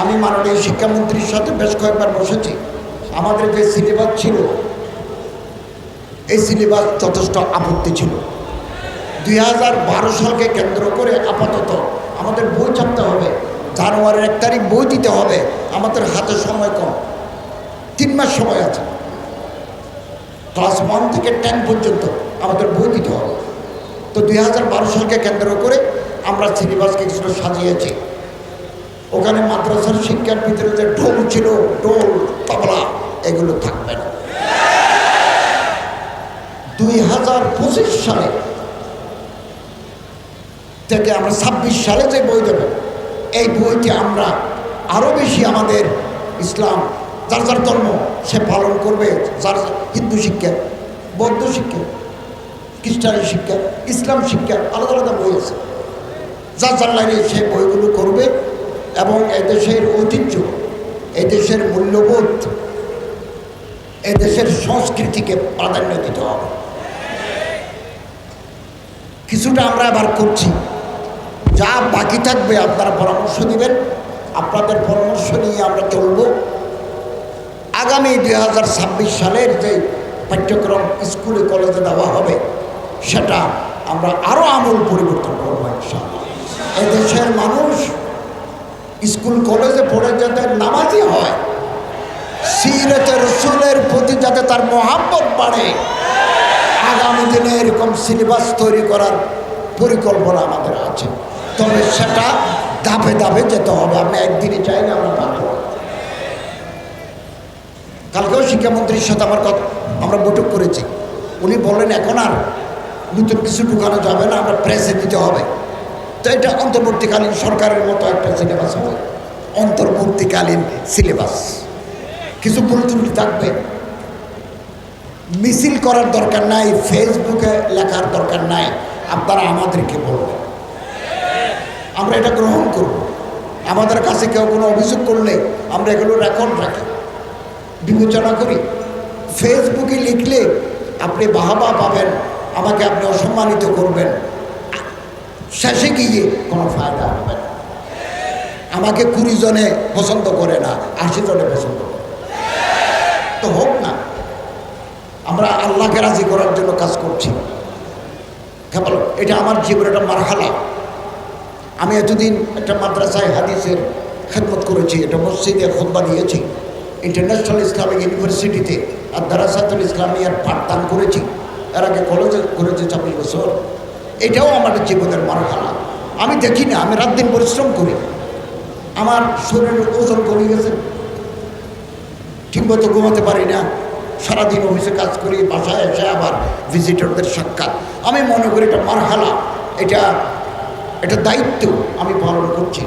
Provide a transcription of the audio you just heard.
আমি মাননীয় শিক্ষামন্ত্রীর সাথে বেশ কয়েকবার বসেছি। আমাদের যে সিলেবাস ছিল, এই সিলেবাস যথেষ্ট আপত্তি ছিল। দুই হাজার বারো সালকে কেন্দ্র করে আপাতত আমাদের বই ছাপতে হবে। জানুয়ারির এক তারিখ বই দিতে হবে। আমাদের হাতে সময় কম। তিন মাস সময় আছে। ক্লাস ওয়ান থেকে টেন পর্যন্ত আমাদের বই দিতে হবে। তো দুই হাজার বারো সালকে কেন্দ্র করে আমরা সিলেবাসকে কিছুটা সাজিয়েছি। ওখানে মাদ্রাসার শিক্ষার ভিতরে যে ঢোল ছিল, ঢোল, তবলা, এগুলো থাকবে না। দুই হাজার পঁচিশ সালে থেকে আমরা ছাব্বিশ সালে যে বই দেব, এই বইটি আমরা আরও বেশি আমাদের ইসলাম, যার যার ধর্ম সে পালন করবে, যার হিন্দু শিক্ষা, বৌদ্ধ শিক্ষা, খ্রিস্টানি শিক্ষা, ইসলাম শিক্ষা, আলাদা আলাদা বই আছে। যার যার লাইনে সে বইগুলো করবে এবং এদেশের ঐতিহ্য, এদেশের মূল্যবোধ, এদেশের সংস্কৃতিকে প্রাধান্য দিতে হবে। কিছুটা আমরা আবার করছি। যা বাকি থাকবে আপনারা পরামর্শ দিবেন। আপনাদের পরামর্শ নিয়ে আমরা চলব। আগামী দুই হাজার ছাব্বিশ সালের যে পাঠ্যক্রম স্কুলে, কলেজে দেওয়া হবে, সেটা আমরা আরও আমূল পরিবর্তন করব এদেশের মানুষ স্কুল কলেজে পড়ে যাতে নামাজি হয়। সিরতে রসুলের প্রতি যাতে তার মহাব্বত বাড়ে। আগামী দিনে এরকম সিলেবাস তৈরি করার পরিকল্পনা আমাদের আছে। তবে সেটা ধাপে ধাপে যেতে হবে। আমরা একদিনে চাই না, আমরা পারব কালকেও শিক্ষামন্ত্রীর সাথে আমার কথা আমরা বৈঠক করেছি। উনি বললেন, এখন আর নতুন কিছু ঢুকানো যাবে না, আমরা প্রেসে দিতে হবে। এটা অন্তর্বর্তীকালীন সরকারের মতো একটা সিলেবাস হবে। অন্তর্বর্তীকালীন সিলেবাস কিছু ভুল থাকবে। মিছিল করার দরকার নাই, ফেসবুকে লেখার দরকার নাই। আপনারা আমাদেরকে বলবেন। আমরা এটা গ্রহণ করব। আমাদের কাছে কেউ কোনো অভিযোগ করলে আমরা এগুলো রেকর্ড রাখি। বিবেচনা করি। ফেসবুকে লিখলে আপনি বাহাবা পাবেন, আমাকে আপনি অসম্মানিত করবেন। শেষে গিয়ে কোনো ফায়দা হবে না। আমাকে কুড়ি জনে পছন্দ করে না, আশি জনে পছন্দ করে। তো হোক না, আমরা আল্লাহকে রাজি করার জন্য কাজ করছি। কেবল এটা আমার জীবনের একটা মারহালা। আমি এতদিন একটা মাদ্রাসায় হাদিসের খেদমত করেছি এটা মসজিদে খোদবা দিয়েছি। ইন্টারন্যাশনাল ইসলামিক ইউনিভার্সিটিতে আর দারাসাতুল ইসলামিয়ার পাঠদান করেছি। এর আগে কলেজে করেছি ছাব্বিশ বছর এটাও আমার জীবনের মারহালা আমি দেখি না, আমি রাত দিন পরিশ্রম করি। আমার শরীরের ওজন কমে গেছে। ঠিকমতো ঘুমাতে পারি না। সারাদিন অফিসে কাজ করি, বাসায় এসে আবার ভিজিটরদের সাক্ষাৎ। আমি মনে করি এটা মারহালা। এটা এটা দায়িত্ব আমি পালন করছি।